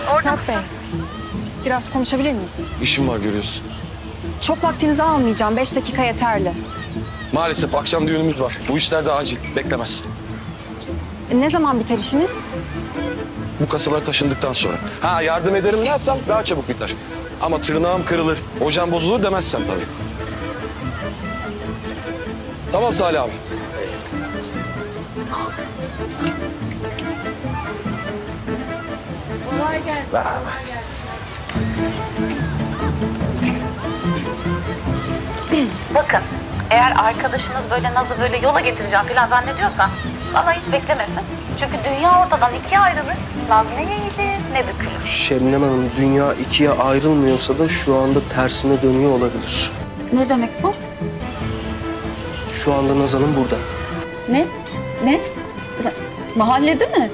Fırat Bey, biraz konuşabilir miyiz? İşim var görüyorsun. Çok vaktinizi almayacağım. Beş dakika yeterli. Maalesef akşam düğünümüz var. Bu işler de acil. Beklemez. E, Ne zaman biter işiniz? Bu kasalar taşındıktan sonra. Ha yardım ederim dersen daha çabuk biter. Ama tırnağım kırılır, hocam bozulur demezsen tabii. Tamam Salih abi. Bakın eğer arkadaşınız böyle Naz'ı böyle yola getireceğim falan zannediyorsa valla hiç beklemesin. Çünkü dünya ortadan ikiye ayrılır. Naz ne eğilir ne bükülür. Şebnem Hanım dünya ikiye ayrılmıyorsa da şu anda tersine dönüyor olabilir. Ne demek bu? Şu anda Naz Hanım burada. Ne? Ne? Mahallede mi?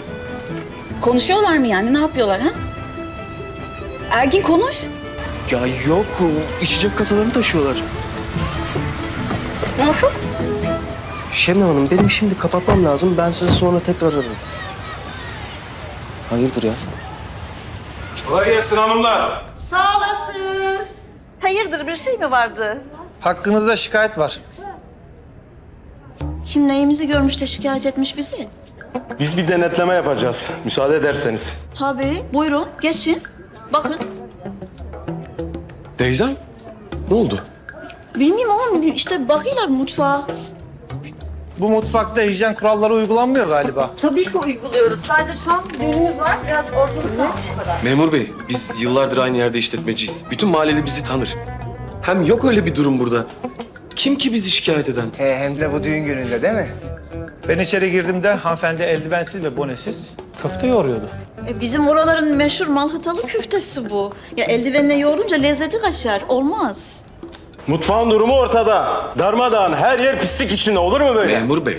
Konuşuyorlar mı yani? Ne yapıyorlar ha? Ergin konuş. Ya yok içecek kasalarını taşıyorlar. Nasıl? Şebnem Hanım benim şimdi kapatmam lazım. Ben sizi sonra tekrar ararım. Hayırdır ya? Kolay gelsin hanımlar. Sağ olasınız. Hayırdır bir şey mi vardı? Hakkınızda şikayet var. Kim neyimizi görmüş de şikayet etmiş bizi? Biz bir denetleme yapacağız. Müsaade ederseniz. Tabii. Buyurun geçin. Bakın. Teyzem, ne oldu? Bilmiyorum ama işte bakıyorlar mutfağa. Bu mutfakta hijyen kuralları uygulanmıyor galiba. Tabii ki uyguluyoruz. Sadece şu an düğünümüz var. Biraz ortalık o kadar. Memur bey, biz yıllardır aynı yerde işletmeciyiz. Bütün mahalleli bizi tanır. Hem yok öyle bir durum burada. Kim ki bizi şikayet eden? He, hem de bu düğün gününde değil mi? Ben içeri girdiğimde hanımefendi eldivensiz ve bonesiz köfte yoğuruyordu. E, bizim oraların meşhur malhatalı küftesi bu. Ya eldivenle yoğurunca lezzeti kaçar. Olmaz. Mutfağın durumu ortada. Darmadağın her yer pislik içinde olur mu böyle? Memur bey,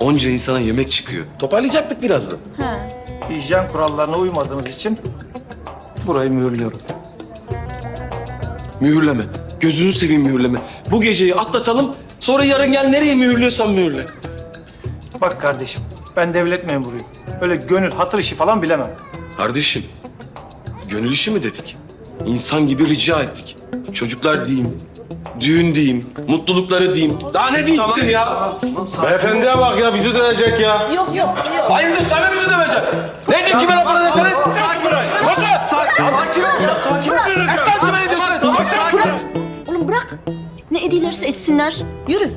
onca insana yemek çıkıyor. Toparlayacaktık birazdan. Ha. Hijyen kurallarına uymadığınız için burayı mühürlüyorum. Mühürleme. Gözünü seveyim mühürleme. Bu geceyi atlatalım. Sonra yarın gel nereye mühürlüyorsan mühürle. Bak kardeşim, ben devlet memuruyum. Öyle gönül, hatır işi falan bilemem. Kardeşim, gönül işi mi dedik? İnsan gibi rica ettik. Çocuklar diyeyim, düğün diyeyim, mutlulukları diyeyim. Daha ne diyeyim ya? Beyefendiye bak ya bizi dövecek ya. Yok yok yok. Hayırdır sen mi bizi döveceksin? Ne diyeyim kime lafını desene? Ne edilerse etsinler. Yürü.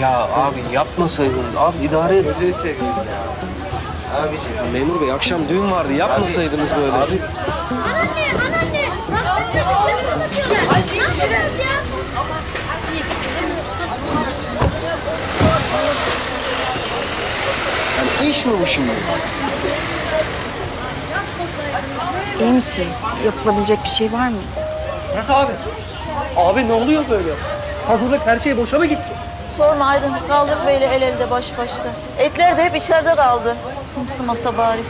Ya abi yapmasaydın az idare et. Gözünü seveyim ya. Abiciğim. Memur bey akşam düğün vardı yapmasaydınız böyle. Abi. Anneanne, anneanne. Baksana bizi kapatıyorlar. Ne yapıyorsunuz ya? Yani iş mi bu şimdi? İyi misin? Yapılabilecek bir şey var mı? Murat abi. Abi ne oluyor böyle? Hazırlık her şey boşa mı gitti? Sorma Aydın. Kaldık böyle el elde baş başta. Etler de hep içeride kaldı. Kimsi masa bari.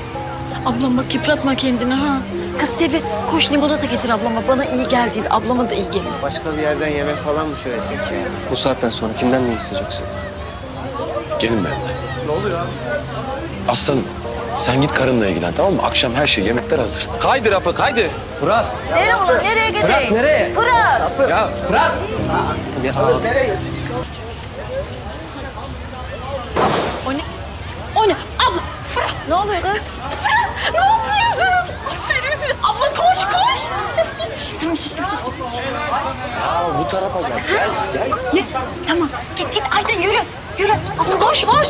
Ablam bak yıpratma kendini ha. Kız Sevi koş limonata getir ablama. Bana iyi geldi. Ablama da iyi gelir. Başka bir yerden yemek falan mı söylesek ya? Bu saatten sonra kimden ne isteyeceksin? Gelin benimle. Ne oluyor abi? Aslanım, sen git karınla ilgilen tamam mı? Akşam her şey, yemekler hazır. Haydi Rafık, haydi. Fırat. Nereye ulan? Nereye gideyim? nereye? Fırat. Ya Fırat. Ya abi. O ne? Abla Ne oluyor kız? ne yapıyorsunuz? Aferin size. Abla koş koş. tamam sustum sustum. Bu tarafa gel. Gel, gel. Ne? Tamam git git Ayda yürü. Yürü. Abla koş koş.